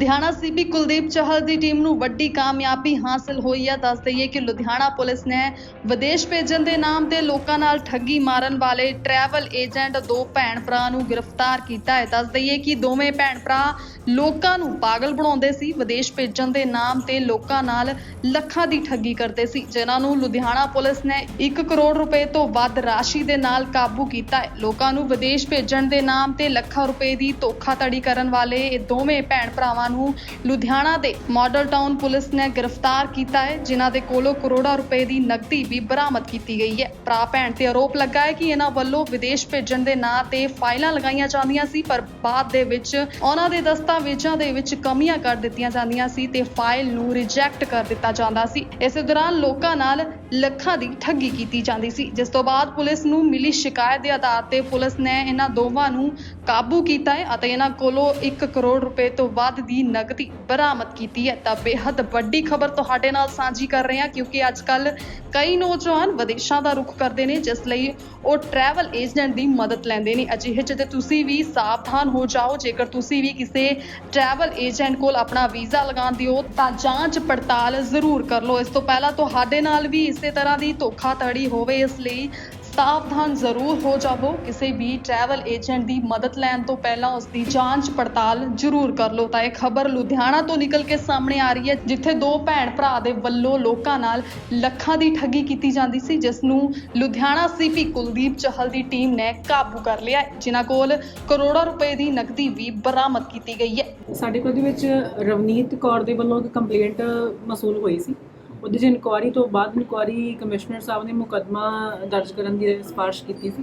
Ludhiana CP Kuldeep Chahal ਦੀ team ਨੂੰ ਵੱਡੀ ਕਾਮਯਾਬੀ ਹਾਸਲ ਹੋਈ ਹੈ ਦੱਸ ਦਈਏ ਕਿ ਲੁਧਿਆਣਾ ਪੁਲਿਸ ਨੇ ਵਿਦੇਸ਼ ਭੇਜਣ ਦੇ ਨਾਮ ਤੇ ਲੋਕਾਂ ਨਾਲ ਠੱਗੀ ਮਾਰਨ ਵਾਲੇ ਟਰੈਵਲ ਏਜੰਟ ਦੋ ਭੈਣ ਭਰਾ ਨੂੰ ਗ੍ਰਿਫਤਾਰ ਕੀਤਾ ਹੈ। ਦੱਸ ਦਈਏ ਕਿ ਦੋਵੇਂ ਭੈਣ ਭਰਾ ਲੋਕਾਂ ਨੂੰ ਪਾਗਲ ਬਣਾਉਂਦੇ ਸੀ। ਵਿਦੇਸ਼ ਭੇਜਣ ਦੇ ਨਾਮ ਤੇ ਲੋਕਾਂ ਨਾਲ ਲੱਖਾਂ ਦੀ ਠੱਗੀ ਕਰਦੇ ਸੀ। ਜਿਨ੍ਹਾਂ ਨੂੰ ਲੁਧਿਆਣਾ ਪੁਲਿਸ ਨੇ 1 ਕਰੋੜ ਰੁਪਏ ਤੋਂ ਵੱਧ ਰਾਸ਼ੀ ਦੇ ਨਾਲ ਕਾਬੂ ਕੀਤਾ ਹੈ। ਲੋਕਾਂ ਨੂੰ ਵਿਦੇਸ਼ ਭੇਜਣ ਦੇ ਨਾਮ ਤੇ ਲੱਖਾਂ ਰੁਪਏ ਦੀ ਧੋਖਾਧੜੀ ਕਰਨ ਵਾਲੇ ਇਹ ਦੋਵੇਂ ਭੈਣ ਭਰਾਵਾਂ ਨੂੰ ਲੁਧਿਆਣਾ ਦੇ ਮਾਡਲ ਟਾਊਨ ਪੁਲਿਸ ਨੇ ਗ੍ਰਿਫਤਾਰ ਕੀਤਾ ਹੈ, ਜਿਨ੍ਹਾਂ ਦੇ ਕੋਲੋਂ ਕਰੋੜਾਂ ਰੁਪਏ ਦੀ ਨਕਦੀ ਵੀ ਬਰਾਮਦ ਕੀਤੀ ਗਈ ਹੈ। ਭਰਾ, ਭੈਣ ਤੇ ਆਰੋਪ ਲੱਗਾ ਹੈ ਕਿ ਇਹਨਾਂ ਵੱਲੋਂ ਵਿਦੇਸ਼ ਭੇਜਣ ਦੇ ਨਾਂ ਤੇ ਫਾਈਲਾਂ ਲਗਾਈਆਂ ਜਾਂਦੀਆਂ ਸੀ, ਪਰ ਬਾਅਦ ਦੇ ਵਿੱਚ ਉਹਨਾਂ ਦੇ ਦਸਤਾਵੇਜ਼ਾਂ ਦੇ ਵਿੱਚ ਕਮੀਆਂ ਕਰ ਦਿੱਤੀਆਂ ਜਾਂਦੀਆਂ ਸੀ ਤੇ ਫਾਈਲ ਨੂੰ ਰਿਜੈਕਟ ਕਰ ਦਿੱਤਾ ਜਾਂਦਾ ਸੀ। ਇਸੇ ਦੌਰਾਨ ਲੋਕਾਂ ਨਾਲ ਲੱਖਾਂ ਦੀ ਠੱਗੀ ਕੀਤੀ ਜਾਂਦੀ ਸੀ, ਜਿਸ ਤੋਂ ਬਾਅਦ ਪੁਲਿਸ ਨੂੰ ਮਿਲੀ ਸ਼ਿਕਾਇਤ ਦੇ ਆਧਾਰ ਤੇ ਪੁਲਿਸ ਨੇ ਇਹਨਾਂ ਦੋਵਾਂ ਨੂੰ ਕਾਬੂ ਕੀਤਾ ਹੈ ਅਤੇ ਇਹਨਾਂ ਕੋਲੋਂ 1 ਕਰੋੜ ਰੁਪਏ ਤੋਂ ਵੱਧ ਦੀ ਨਕਦੀ ਬਰਾਮਦ ਕੀਤੀ ਹੈ। ਤਾਂ ਬੇहद ਵੱਡੀ ਖਬਰ ਤੁਹਾਡੇ ਨਾਲ ਸਾਂਝੀ ਕਰ ਰਹੇ ਹਾਂ, ਕਿਉਂਕਿ ਅੱਜ ਕੱਲ ਕਈ ਨੌਜਵਾਨ ਵਿਦੇਸ਼ਾਂ ਦਾ ਰੁਖ ਕਰਦੇ ਨੇ, ਜਿਸ ਲਈ ਉਹ ਟਰੈਵਲ ਏਜੰਟ ਦੀ ਮਦਦ ਲੈਂਦੇ ਨੇ। ਅਜਿਹੇ 'ਚ ਤੇ ਤੁਸੀਂ ਵੀ ਸਾਵਧਾਨ ਹੋ ਜਾਓ, ਜੇਕਰ ਤੁਸੀਂ ਵੀ ਕਿਸੇ ਟਰੈਵਲ ਏਜੰਟ ਕੋਲ ਆਪਣਾ ਵੀਜ਼ਾ ਲਗਾਉਂਦੇ ਹੋ ਤਾਂ ਜਾਂਚ ਪੜਤਾਲ ਜ਼ਰੂਰ ਕਰ ਲਓ। ਇਸ ਤੋਂ ਪਹਿਲਾਂ ਤੁਹਾਡੇ ਨਾਲ ਵੀ ਇਸੇ ਤਰ੍ਹਾਂ ਦੀ ਧੋਖਾਧੜੀ ਹੋਵੇ, ਇਸ ਲਈ ਸਾਵਧਾਨ ਜ਼ਰੂਰ ਹੋ ਜਾਵੋ। ਕਿਸੇ ਵੀ ਟਰੈਵਲ ਏਜੰਟ ਦੀ ਮਦਦ ਲੈਣ ਤੋਂ ਪਹਿਲਾਂ ਉਸ ਦੀ ਜਾਂਚ ਪੜਤਾਲ ਜ਼ਰੂਰ ਕਰ ਲਓ। ਤਾਂ ਇਹ ਖਬਰ ਲੁਧਿਆਣਾ ਤੋਂ ਨਿਕਲ ਕੇ ਸਾਹਮਣੇ ਆ ਰਹੀ ਹੈ ਜਿੱਥੇ ਦੋ ਭੈਣ ਭਰਾ ਦੇ ਵੱਲੋਂ ਲੋਕਾਂ ਨਾਲ ਲੱਖਾਂ ਦੀ ਠੱਗੀ ਕੀਤੀ ਜਾਂਦੀ ਸੀ ਜਿਸ ਨੂੰ ਲੁਧਿਆਣਾ ਸੀਪੀ ਕੁਲਦੀਪ ਚਹਲ ਦੀ ਟੀਮ ਨੇ ਕਾਬੂ ਕਰ ਲਿਆ। ਹੈ, ਜਿਨ੍ਹਾਂ ਕੋਲ ਕਰੋੜਾਂ ਰੁਪਏ ਦੀ ਨਕਦੀ ਵੀ ਬਰਾਮਦ ਕੀਤੀ ਗਈ ਹੈ। ਸਾਡੇ ਕੋਲ ਦੇ ਵਿੱਚ ਰਵਨੀਤ ਕੌਰ ਦੇ ਵੱਲੋਂ ਇੱਕ ਕੰਪਲੇਂਟ ਮਸੂਲ ਹੋਈ ਸੀ। ਉਹਦੇ 'ਚ ਇਨਕੁਆਰੀ ਤੋਂ ਬਾਅਦ ਇਨਕੁਆਰੀ ਕਮਿਸ਼ਨਰ ਸਾਹਿਬ ਨੇ ਮੁਕੱਦਮਾ ਦਰਜ ਕਰਨ ਦੀ ਸਿਫਾਰਿਸ਼ ਕੀਤੀ ਸੀ।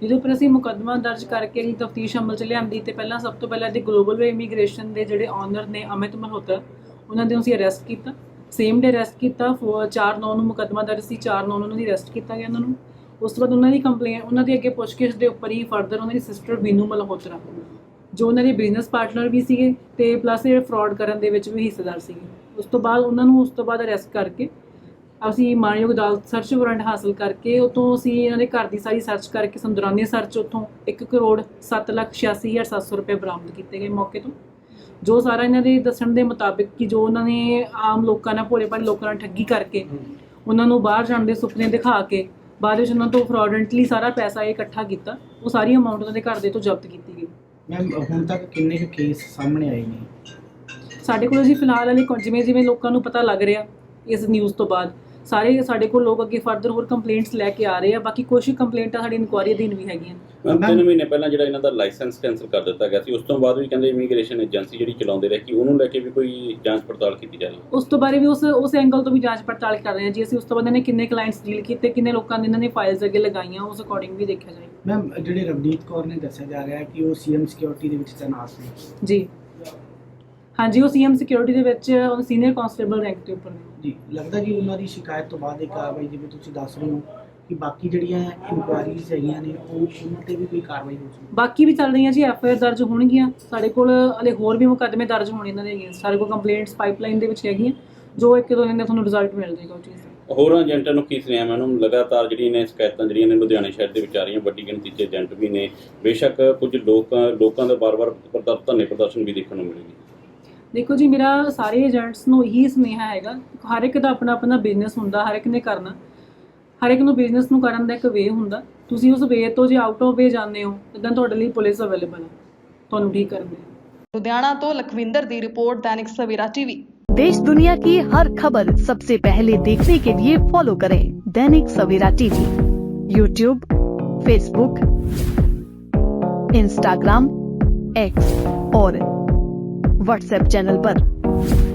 ਜਿਹਦੇ ਉੱਪਰ ਅਸੀਂ ਮੁਕੱਦਮਾ ਦਰਜ ਕਰਕੇ ਜੀ ਤਫਤੀਸ਼ ਅਮਲ 'ਚ ਲਿਆਂਦੀ ਤੇ ਪਹਿਲਾਂ ਸਭ ਤੋਂ ਪਹਿਲਾਂ ਦੇ ਗਲੋਬਲ ਵੇ ਇਮੀਗ੍ਰੇਸ਼ਨ ਦੇ ਜਿਹੜੇ ਓਨਰ ਨੇ ਅਮਿਤ ਮਲਹੋਤਰਾ, ਉਹਨਾਂ ਦੇ ਅਸੀਂ ਅਰੈਸਟ ਕੀਤਾ। ਸੇਮ ਡੇ ਅਰੈਸਟ ਕੀਤਾ 4 9 ਨੂੰ ਮੁਕੱਦਮਾ ਦਰਜ ਸੀ 4 9 ਨੂੰ ਉਹਨਾਂ ਦੀ ਅਰੈਸਟ ਕੀਤਾ ਗਿਆ ਉਹਨਾਂ ਨੂੰ। ਉਸ ਤੋਂ ਬਾਅਦ ਉਹਨਾਂ ਦੀ ਕੰਪਲੇਂਟ ਉਹਨਾਂ ਦੀ ਅੱਗੇ ਪੁੱਛਗਿੱਛ ਦੇ ਉੱਪਰ ਹੀ ਫਰਦਰ ਉਹਨਾਂ ਦੀ ਸਿਸਟਰ ਬੀਨੂ ਮਲਹੋਤਰਾ। ਜੋ ਉਹਨਾਂ ਦੇ ਬਿਜ਼ਨਸ ਪਾਰਟਨਰ ਵੀ ਸੀਗੇ ਤੇ ਪਲੱਸ ਇਹ ਫਰਾਡ ਕਰਨ ਦੇ ਵਿੱਚ ਵੀ ਹਿੱਸੇਦਾਰ ਸੀਗੇ। ਉਸ ਤੋਂ ਬਾਅਦ ਉਹਨਾਂ ਨੂੰ ਉਸ ਤੋਂ ਬਾਅਦ ਅਰੈਸਟ ਕਰਕੇ ਅਸੀਂ ਮਾਨਯੋਗ ਅਦਾਲਤ ਸਰਚ ਵਾਰੰਟ ਹਾਸਲ ਕਰਕੇ ਉਤੋਂ ਅਸੀਂ ਇਹਨਾਂ ਦੇ ਘਰ ਦੀ ਸਾਰੀ ਸਰਚ ਕਰਕੇ ਸੰਦਰਾਨੀ ਸਰਚ ਉਤੋਂ 1 ਕਰੋੜ 786700 ਰੁਪਏ ਬਰਾਮਦ ਕੀਤੇ ਗਏ ਮੌਕੇ ਤੋਂ। ਜੋ ਸਾਰਾ ਇਹਨਾਂ ਦੇ ਦੱਸਣ ਦੇ ਮੁਤਾਬਿਕ ਕਿ ਜੋ ਉਹਨਾਂ ਨੇ ਆਮ ਲੋਕਾਂ ਨਾਲ ਭੋਲੇ ਭਾਲੇ ਲੋਕਾਂ ਨਾਲ ਠੱਗੀ ਕਰਕੇ ਉਹਨਾਂ ਨੂੰ ਬਾਹਰ ਜਾਣ ਦੇ ਸੁਪਨੇ ਦਿਖਾ ਕੇ ਬਾਅਦ ਵਿੱਚ ਉਹਨਾਂ ਤੋਂ ਫਰਾਡੈਂਟਲੀ ਸਾਰਾ ਪੈਸਾ ਇਹ ਇਕੱਠਾ ਕੀਤਾ, ਉਹ ਸਾਰੀ ਅਮਾਉਂਟ ਉਹਨਾਂ ਦੇ ਘਰ ਦੇ ਤੋਂ ਜ਼ਬਤ ਕੀਤੀ ਗਈ। ਮੈਮ ਹੁਣ ਤੱਕ ਕਿੰਨੇ ਕੁ ਕੇਸ ਸਾਹਮਣੇ ਆਏ ਨੇ? ਸਾਡੇ ਕੋਲ ਜੀ ਫਿਲਹਾਲ ਵਾਲੇ ਜਿਵੇਂ ਜਿਵੇਂ ਲੋਕਾਂ ਨੂੰ ਪਤਾ ਲੱਗ ਰਿਹਾ ਇਸ ਨਿਊਜ਼ ਤੋਂ ਬਾਅਦ ਸਾਰੇ ਸਾਡੇ ਕੋਲ ਲੋਕ ਅੱਗੇ ਫਰਦਰ ਹੋਰ ਕੰਪਲੇਂਟਸ ਲੈ ਕੇ ਆ ਰਹੇ ਆ ਬਾਕੀ ਕੁਝ ਕੰਪਲੇਂਟਾਂ ਸਾਡੀ ਇਨਕੁਆਰੀ ਅਧੀਨ ਵੀ ਹੈਗੀਆਂ। ਮੈਮ ਤਿੰਨ ਮਹੀਨੇ ਪਹਿਲਾਂ ਜਿਹੜਾ ਇਹਨਾਂ ਦਾ ਲਾਇਸੈਂਸ ਕੈਂਸਲ ਕਰ ਦਿੱਤਾ ਗਿਆ ਸੀ ਉਸ ਤੋਂ ਬਾਅਦ ਵੀ ਕਹਿੰਦੇ ਇਮੀਗ੍ਰੇਸ਼ਨ ਏਜੰਸੀ ਜਿਹੜੀ ਚਲਾਉਂਦੇ ਰਹੇ ਕਿ ਉਹਨੂੰ ਲੈ ਕੇ ਵੀ ਕੋਈ ਜਾਂਚ ਪੜਤਾਲ ਕੀਤੀ ਜਾ ਰਹੀ ਹੈ। ਉਸ ਤੋਂ ਬਾਰੇ ਵੀ ਉਸ ਉਸ ਐਂਗਲ ਤੋਂ ਵੀ ਜਾਂਚ ਪੜਤਾਲ ਕਰ ਰਹੇ ਹਾਂ ਜੀ ਅਸੀਂ ਉਸ ਤੋਂ ਬਾਅਦ ਇਹਨੇ ਕਿੰਨੇ ਕਲਾਇੰਟਸ ਡੀਲ ਕੀਤੇ ਕਿੰਨੇ ਲੋਕਾਂ ਨੇ ਇਹਨਾਂ ਨੇ ਫਾਈਲਸ ਅੱਗੇ ਲਗਾਈਆਂ ਉਸ ਅਕੋਰਡਿੰਗ ਵੀ ਦੇਖਿਆ ਜਾਏ। ਮੈਮ ਜਿਹੜੇ ਰਵਨੀਤ ਕੌਰ ਨੇ ਦੱਸਿਆ ਜਾ ਰਿਹਾ ਹੈ ਕਿ ਉਹ ਸੀਐਮ ਸਿਕਿਉਰਿਟੀ ਦੇ ਵਿੱਚ ਤੈਨਾਤ ਨੇ। ਜੀ। ਹਾਂਜੀ ਉਹ ਸੀਐਮ ਸਿਕਿਉਰਿਟੀ ਦੇ ਵਿੱਚ ਉਹ ਸੀਨੀਅਰ ਕਾਂਸਟੇਬਲ ਰੈਂਕ ਦੇ ਉੱਪਰ ਨੇ। ਜੀ ਲੱਗਦਾ ਕਿ ਉਹਨਾਂ ਦੀ ਸ਼ਿਕਾਇਤ ਤੋਂ ਬਾਅਦ ਇਹ ਕਾਰਵਾਈ ਜਿਵੇਂ ਤੁਸੀਂ ਦੱਸ ਰਹੇ ਹੋ ਕਿ ਬਾਕੀ ਜਿਹੜੀਆਂ ਇਨਕੁਆਇਰੀਜ਼ ਹੈਗੀਆਂ ਨੇ ਉਹ ਉਹਨਾਂ ਤੇ ਵੀ ਕੋਈ ਕਾਰਵਾਈ ਹੋ ਸਕਦੀ ਬਾਕੀ ਵੀ ਚੱਲ ਰਹੀਆਂ ਜੀ ਐਫ ਆਈ ਆਰ ਦਰਜ ਹੋਣਗੀਆਂ। ਸਾਡੇ ਕੋਲ ਹਲੇ ਹੋਰ ਵੀ ਮੁਕੱਦਮੇ ਦਰਜ ਹੋਣੇ ਇਹਨਾਂ ਦੇ against। ਸਾਡੇ ਕੋਲ ਕੰਪਲੇਂਟਸ ਪਾਈਪਲਾਈਨ ਦੇ ਵਿੱਚ ਹੈਗੀਆਂ। ਜੋ ਇੱਕ ਦੋ ਦਿਨ ਦੇ ਤੁਹਾਨੂੰ ਰਿਜ਼ਲਟ ਮਿਲ ਜਾਏਗਾ ਉਹ ਚੀਜ਼ ਦਾ। ਹੋਰ ਏਜੰਟਾਂ ਨੂੰ ਕੀ ਸੁਨੇਹਾ ਮੈਂ ਉਹਨੂੰ ਲਗਾਤਾਰ ਜਿਹੜੀਆਂ ਨੇ ਸ਼ਿਕਾਇਤਾਂ ਜਿਹੜੀਆਂ ਨੇ ਲੁਧਿਆਣੇ ਸ਼ਹਿਰ ਦੇ ਵਿੱਚ ਆ ਰਹੀਆਂ ਵੱਡੀ ਗਿਣਤੀ 'ਚ ਏਜੰਟ ਵੀ ਨੇ। ਬੇਸ਼ੱਕ ਕੁਝ ਲੋਕ ਲੋਕਾਂ ਦਾ ਬਾਰ-ਬਾਰ ਧਰਨੇ ਪ੍ਰਦਰਸ਼ਨ ਵੀ ਦੇਖਣ ਨੂੰ ਮਿਲੇਗੀ ਦੇਖੋ ਜੀ ਮੇਰਾ ਸਾਰੇ ਏਜੰਟਸ ਨੂੰ ਇਹੀ ਸੁਨੇਹਾ ਹੈਗਾ ਹਰ ਇੱਕ ਦਾ ਆਪਣਾ ਆਪਣਾ ਬਿਜ਼ਨਸ ਹੁੰਦਾ ਹਰ ਇੱਕ ਨੇ ਕਰਨਾ ਹਰ ਇੱਕ ਨੂੰ ਬਿਜ਼ਨਸ ਨੂੰ ਕਰਨ ਦਾ ਇੱਕ ਵੇ ਹੁੰਦਾ ਤੁਸੀਂ ਉਸ ਵੇ ਤੋਂ ਜੇ ਆਊਟ ਆਫ ਵੇ ਜਾਂਦੇ ਹੋ ਤਾਂ ਤੁਹਾਡੇ ਲਈ ਪੁਲਿਸ ਅਵੇਲੇਬਲ ਹੈ ਤੁਹਾਨੂੰ ਠੀਕ ਕਰਨ ਦੇ ਲੁਧਿਆਣਾ ਤੋਂ ਲਖਵਿੰਦਰ ਦੀ ਰਿਪੋਰਟ ਦੈਨਿਕ ਸਵੇਰਾ ਟੀਵੀ देश दुनिया की हर खबर सबसे पहले देखने के लिए फॉलो करें Dainik Savera TV YouTube Facebook Instagram X और व्हाट्सएप चैनल पर।